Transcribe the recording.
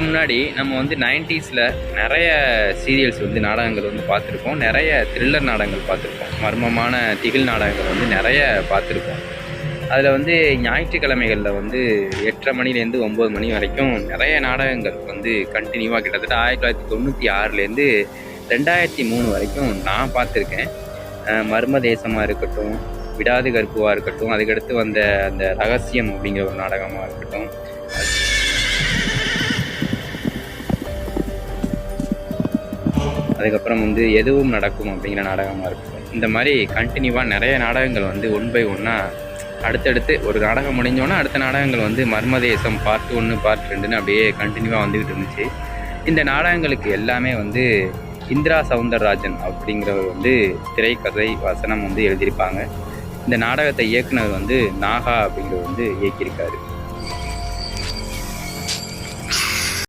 முன்னாடி நம்ம வந்து நைன்டிஸில் நிறைய சீரியல்ஸ் வந்து நாடகங்கள் வந்து பார்த்துருக்கோம் நிறைய த்ரில்லர் நாடகங்கள் பார்த்துருக்கோம் மர்மமான திகில் நாடகங்கள் வந்து நிறைய பார்த்துருக்கோம் அதில் வந்து ஞாயிற்றுக்கிழமைகளில் வந்து எட்டரை மணிலேருந்து ஒம்பது மணி வரைக்கும் நிறைய நாடகங்கள் வந்து கண்டினியூவாக கிட்டத்தட்ட ஆயிரத்தி தொள்ளாயிரத்தி தொண்ணூற்றி ஆறுலேருந்து ரெண்டாயிரத்தி மூணு வரைக்கும் நான் பார்த்துருக்கேன். மர்ம தேசமாக இருக்கட்டும் விடாது கற்புவாக இருக்கட்டும் அதுக்கடுத்து வந்த அந்த ரகசியம் அப்படிங்கிற ஒரு நாடகமாக இருக்கட்டும் அதுக்கப்புறம் வந்து எதுவும் நடக்கும் அப்படிங்கிற நாடகமாக இருக்கும். இந்த மாதிரி கண்டினியூவாக நிறைய நாடகங்கள் வந்து ஒன் பை ஒன்னாக அடுத்தடுத்து ஒரு நாடகம் முடிஞ்சோன்னா அடுத்த நாடகங்கள் வந்து மர்மதேசம் பார்ட் ஒன்று பார்ட் ரெண்டுன்னு அப்படியே கண்டினியூவாக வந்துக்கிட்டு இருந்துச்சு. இந்த நாடகங்களுக்கு எல்லாமே வந்து இந்திரா சவுந்தரராஜன் அப்படிங்கிறவர் வந்து திரைக்கதை வசனம் வந்து எழுதியிருப்பாங்க. இந்த நாடகத்தை இயக்குனர் வந்து நாகா அப்படிங்கிறவர் வந்து இயக்கியிருக்காரு.